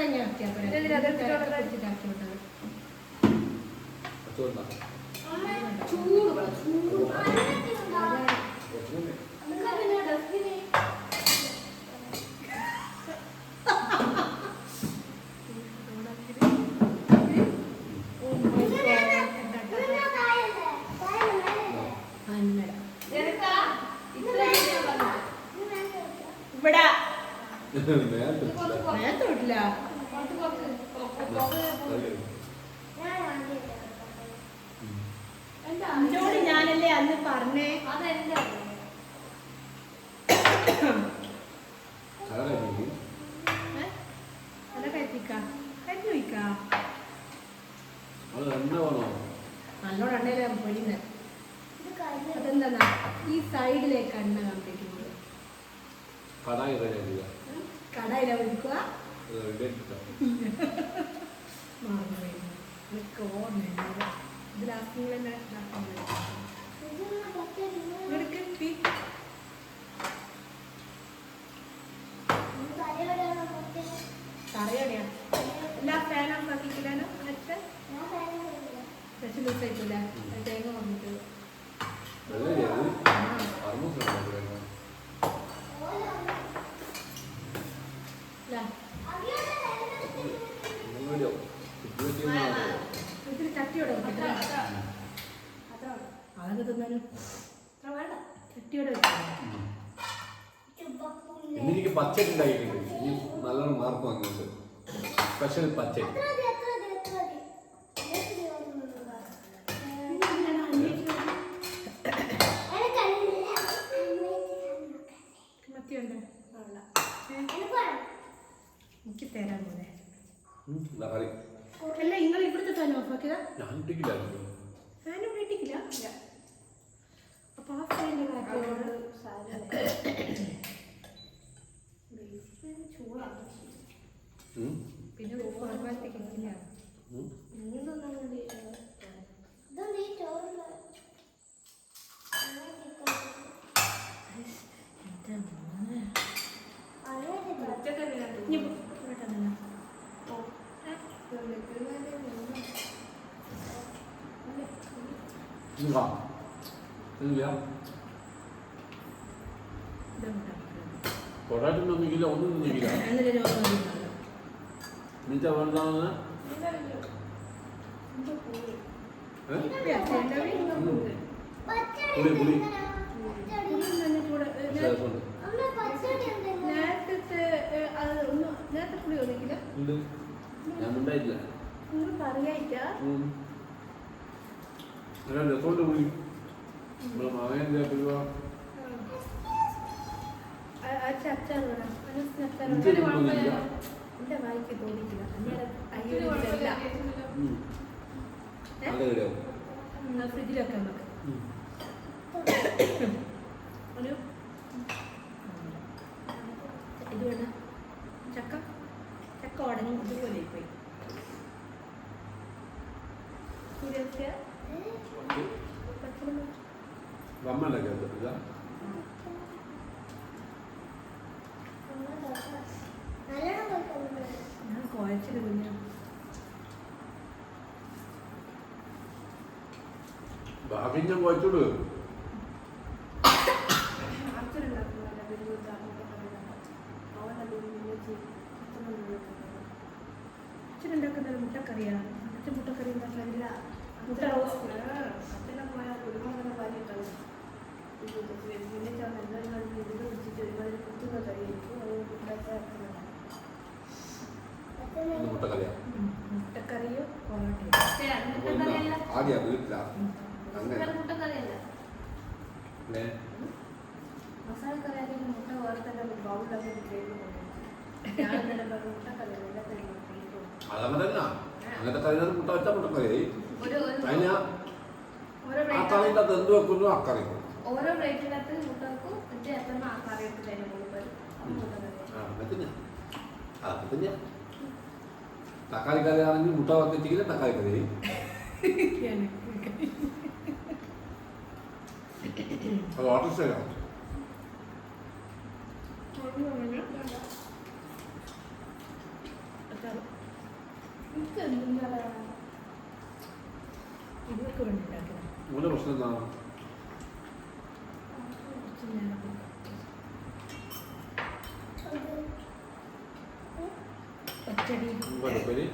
തന്നെ ആക്കിയാ പോരെ. എന്തിനാ അത് എടുത്തിട്ടുള്ളത്? പിടിച്ചിട്ടാക്കി വിട്ടത്. ചോറിനാ ചൂട് ചൂട് അന്നട. എടുക്കാ? ഇത്രയും വന്നു. ഇവിടെ നേരത്തെ നേരത്തെ വിട്ടില്ല. കുറച്ച് കുറച്ച് എന്താ എന്നോട് ഞാനല്ലേ അന്ന് പറഞ്ഞേ അതെന്താ ചാടാ ഏ? അല്ല കയറ്റിക്ക. കയറ്റി വയ്ക്ക. അത് എണ്ണ വേണോ? നല്ലോണം എണ്ണയിലെ പൊരിന്ന് അതെന്താ? ഈ സൈഡിലേക്ക് എണ്ണ കമ്പിക്കുന്നത് പറ്റും. ഇവിടേക്ക് പി. തറയോടെയാ എല്ലാ ഫാൻ ഓഫ് ആക്കിക്കില്ലാനോ മറ്റേ സ്പെഷ്യൽ ദിവസം ആയിട്ടില്ല തേങ്ങ വന്നിട്ട് വെള്ളരി അത് അറുന്നൂറ് ഇല്ല വീഡിയോ ഇത്തിരി വെക്കാം എനിക്ക് പച്ചക്ക് ഉണ്ടാക്കിയിട്ടുണ്ട്. ഇനി നല്ലോണം മാർക്ക് വാങ്ങിയിട്ട് സ്പെഷ്യൽ പച്ചക്ക് മത്തിയുണ്ട് എനിക്ക് തരാൻ പോലെ അല്ല നിങ്ങൾ ഇവിടുത്തെ ഫാൻ ഓഫ് ആക്കിയതാ? ഫാൻ ഇവിടെ ഇട്ടിക്കില്ല അപ്പൊ ആ ഫാനിന്റെ കാറ്റോട് ഉം. പിന്നെ കിട്ടില്ല ഉം. ഇനി ഇനി വാ ഇല്ല പൊറാട്ട ഒന്നുമില്ല ഒന്നും ഒന്നുമില്ല എന്നിട്ട് രോഗം നിന്റെ ഉം. പുളി പുളി നേരത്തെ ഒന്ന് പുളി ഒന്നിക്കില്ല ഞാൻ ഉണ്ടായിട്ടില്ല. നല്ല രസമുണ്ട് പുളി നമ്മളെ മാവേന്റെ പിലുവ അച്ചാർ വേണം. അതിന് കേട്ടോ ഇതാ. ഞാൻ കുഞ്ഞു. ഭാഗ്യം ഞാൻ പോയിച്ചോളൂ അച്ഛനുണ്ടാക്കുന്നത് മുട്ടക്കറിയാണ്. അച്ഛൻ മുട്ടക്കറി ഉണ്ടാക്കാറില്ല മുട്ടക്കറിയാ ആദ്യ വീട്ടിലാ അങ്ങനെ ഏ? മസാല കറി ആണെങ്കിൽ മുട്ട വേറെ ബൗളിലൊക്കെ അതങ്ങനെ തന്നെ അങ്ങനത്തെ കറിനകത്ത് മുട്ട വെച്ചാൽ മുട്ടക്കറിയായി അതിന് ഓരോ ആ പ്ലേറ്റ് കറിന്റെ അത് എന്ത് വെക്കുന്നു ആ കറി ഓരോ പ്ലേറ്റിനകത്ത് ആ കറി തക്കാളി കറി ആണെങ്കിൽ മുട്ട വന്നിട്ടെങ്കിൽ തക്കാളി കറി. അത് എനിക്ക് മോന്റെ പ്രശ്നം എന്താണ് പച്ചടി. വേണം മതി.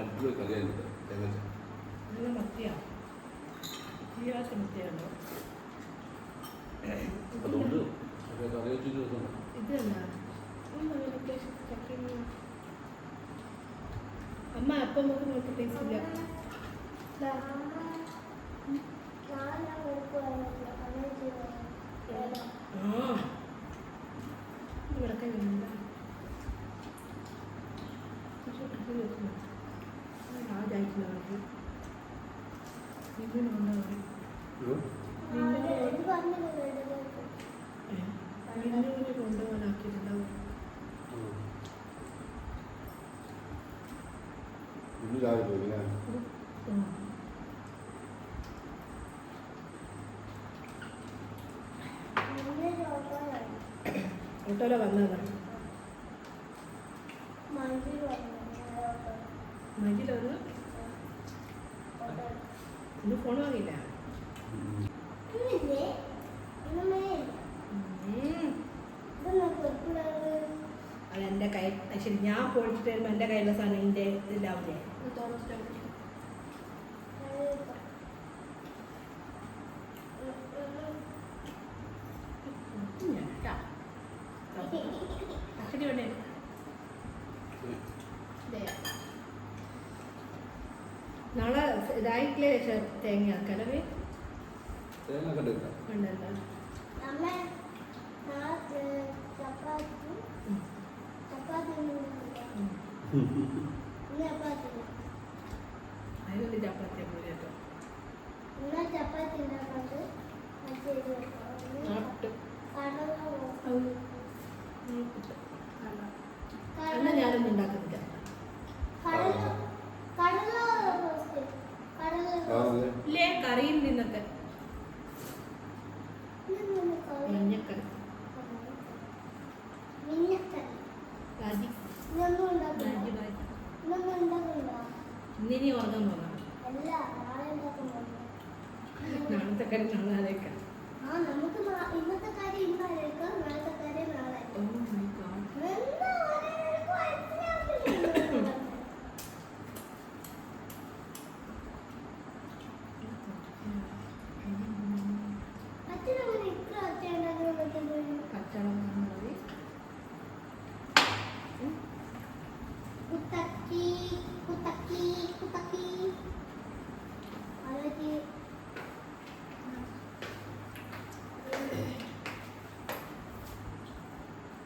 അടിപൊളി തേങ്ങ നല്ല മത്തിയാ. തീരാത്ത മത്തിയാണോ? അതുകൊണ്ട് കറി വെച്ചിട്ട് ഇതല്ല. അമ്മ അപ്പം നമുക്ക് നോക്കി ടേസ്റ്റ് ഇല്ല ആ ഇവിടെ കഴിയുന്നില്ല രാജായിട്ടില്ല ഇതിന് കൊണ്ടുപോയി മിന്നുവിനെ കൊണ്ടുപോകാനാക്കിയിട്ടുണ്ടാവും ഇന്ന് രാവിലെ പോയി ഞാൻ ഫോൺ വാങ്ങിയില്ല ഉം. അത് എന്റെ ശരി ഞാൻ പോയിട്ട് വരുമ്പോൾ എന്റെ കയ്യിലുള്ള സാധനം എന്റെ ഇതിലാവില്ലേ നാളെ ഇതായിട്ടില്ലേ തേങ്ങ കലവേ തേങ്ങ കണ്ടില്ല ഞാനൊന്നും ഉണ്ടാക്കുന്നില്ല. കടല കടല